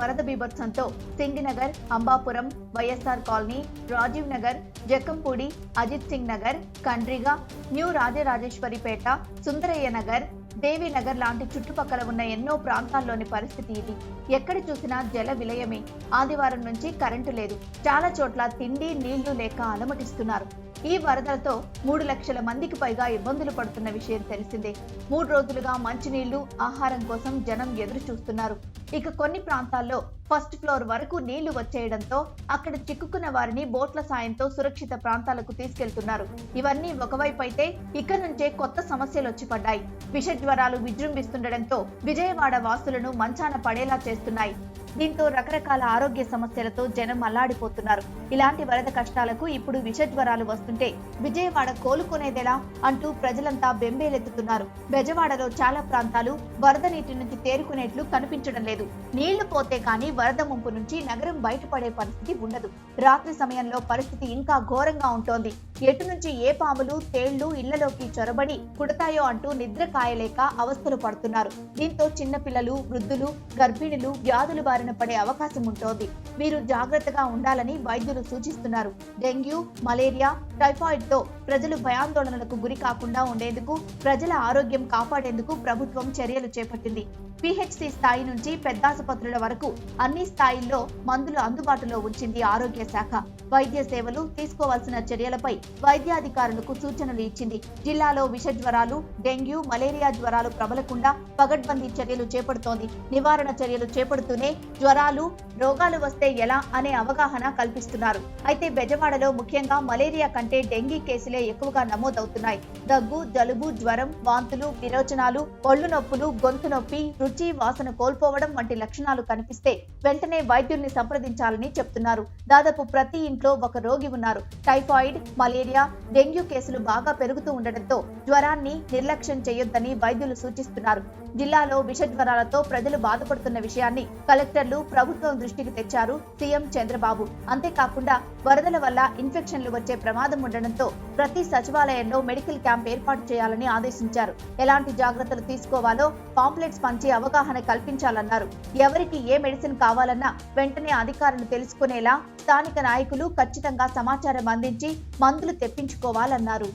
వరద బీభత్సంతో Singhnagar Ambapuram YSR colony Rajiv Nagar Jakkampudi Ajith Singh Nagar Kandriga new Rajarajeswaripeta Sundarayya Nagar Devinagar లాంటి చుట్టుపక్కల ఉన్న ఎన్నో ప్రాంతాల్లోని పరిస్థితి ఇది. ఎక్కడ చూసినా జల విలయమే. ఆదివారం నుంచి కరెంటు లేదు. చాలా చోట్ల తిండి నీళ్ళు లేక అలమటిస్తున్నారు. ఈ వరదలతో మూడు లక్షల మందికి పైగా ఇబ్బందులు పడుతున్న విషయం తెలిసిందే. మూడు రోజులుగా మంచినీళ్ళు ఆహారం కోసం జనం ఎదురు చూస్తున్నారు ఇక కొన్ని ప్రాంతాల్లో ఫస్ట్ ఫ్లోర్ వరకు నీళ్ళు వచ్చేయడంతో అక్కడ చిక్కుకున్న వారిని బోట్ల సాయంతో సురక్షిత ప్రాంతాలకు తీసుకెళ్తున్నారు. ఇవన్నీ ఒకవైపు అయితే ఇక నుంచే కొత్త సమస్యలు వచ్చి పడ్డాయి. విష జ్వరాలు విజృంభిస్తుండటంతో విజయవాడ వాసులను మంచాన పడేలా చేస్తున్నాయి. దీంతో రకరకాల ఆరోగ్య సమస్యలతో జనం అల్లాడిపోతున్నారు. ఇలాంటి వరద కష్టాలకు ఇప్పుడు విష జ్వరాలు వస్తుంటే విజయవాడ కోలుకునేదెలా అంటూ ప్రజలంతా బెంబేలెత్తుతున్నారు. బెజవాడలో చాలా ప్రాంతాలు వరద నీటి నుంచి తేరుకునేట్లు కనిపించడం లేదు. నీళ్ళు పోతే కానీ వరద ముంపు నుంచి నగరం బయటపడే పరిస్థితి ఉండదు. రాత్రి సమయంలో పరిస్థితి ఇంకా ఘోరంగా ఉంటోంది. ఎటు నుంచి ఏ పాములు తేళ్ళు ఇళ్ళలోకి చొరబడి కుడతాయో అంటూ నిద్ర కాయలేక అవస్థలు పడుతున్నారు. దీంతో చిన్నపిల్లలు వృద్ధులు గర్భిణులు వ్యాధులు బారి బారిన పడే అవకాశం ఉంటోంది. వీరు జాగ్రత్తగా ఉండాలని వైద్యులు సూచిస్తున్నారు. డెంగ్యూ మలేరియా టైఫాయిడ్తో ప్రజలు భయాందోళనలకు గురి కాకుండా ఉండేందుకు ప్రజల ఆరోగ్యం కాపాడేందుకు ప్రభుత్వం చర్యలు చేపట్టింది. పిహెచ్సి స్థాయి నుంచి పెద్దాసుపత్రుల వరకు అన్ని స్థాయిల్లో మందులు అందుబాటులో ఉంచింది ఆరోగ్య శాఖ. వైద్య సేవలు తీసుకోవాల్సిన చర్యలపై వైద్యాధికారులకు సూచనలు ఇచ్చింది. జిల్లాలో విష జ్వరాలు డెంగ్యూ మలేరియా జ్వరాలు ప్రబలకుండా పగడ్బందీ చర్యలు చేపడుతోంది. నివారణ చర్యలు చేపడుతూనే జ్వరాలు రోగాలు వస్తే ఎలా అనే అవగాహన కల్పిస్తున్నారు. అయితే బెజవాడలో ముఖ్యంగా మలేరియా కంటే డెంగీ కేసులే ఎక్కువగా నమోదవుతున్నాయి. దగ్గు జలుబు జ్వరం వాంతులు విరోచనాలు ఒళ్ళు నొప్పులు గొంతు నొప్పి రుచి వాసన కోల్పోవడం వంటి లక్షణాలు కనిపిస్తే వెంటనే వైద్యుల్ని సంప్రదించాలని చెప్తున్నారు. దాదాపు ప్రతి ఇంట్లో ఒక రోగి ఉన్నారు. టైఫాయిడ్ మలేరియా డెంగ్యూ కేసులు బాగా పెరుగుతూ ఉండడంతో జ్వరాన్ని నిర్లక్ష్యం చేయొద్దని వైద్యులు సూచిస్తున్నారు. జిల్లాలో విష జ్వరాలతో ప్రజలు బాధపడుతున్న విషయాన్ని కలెక్టర్ కలెక్టర్లు ప్రభుత్వం దృష్టికి తెచ్చారు సీఎం చంద్రబాబు. అంతేకాకుండా వరదల వల్ల ఇన్ఫెక్షన్లు వచ్చే ప్రమాదం ఉండడంతో ప్రతి సచివాలయంలో మెడికల్ క్యాంప్ ఏర్పాటు చేయాలని ఆదేశించారు. ఎలాంటి జాగ్రత్తలు తీసుకోవాలో పాంప్లెట్స్ పంచి అవగాహన కల్పించాలన్నారు. ఎవరికి ఏ మెడిసిన్ కావాలన్నా వెంటనే అధికారులు తెలుసుకునేలా స్థానిక నాయకులు ఖచ్చితంగా సమాచారం అందించి మందులు తెప్పించుకోవాలన్నారు.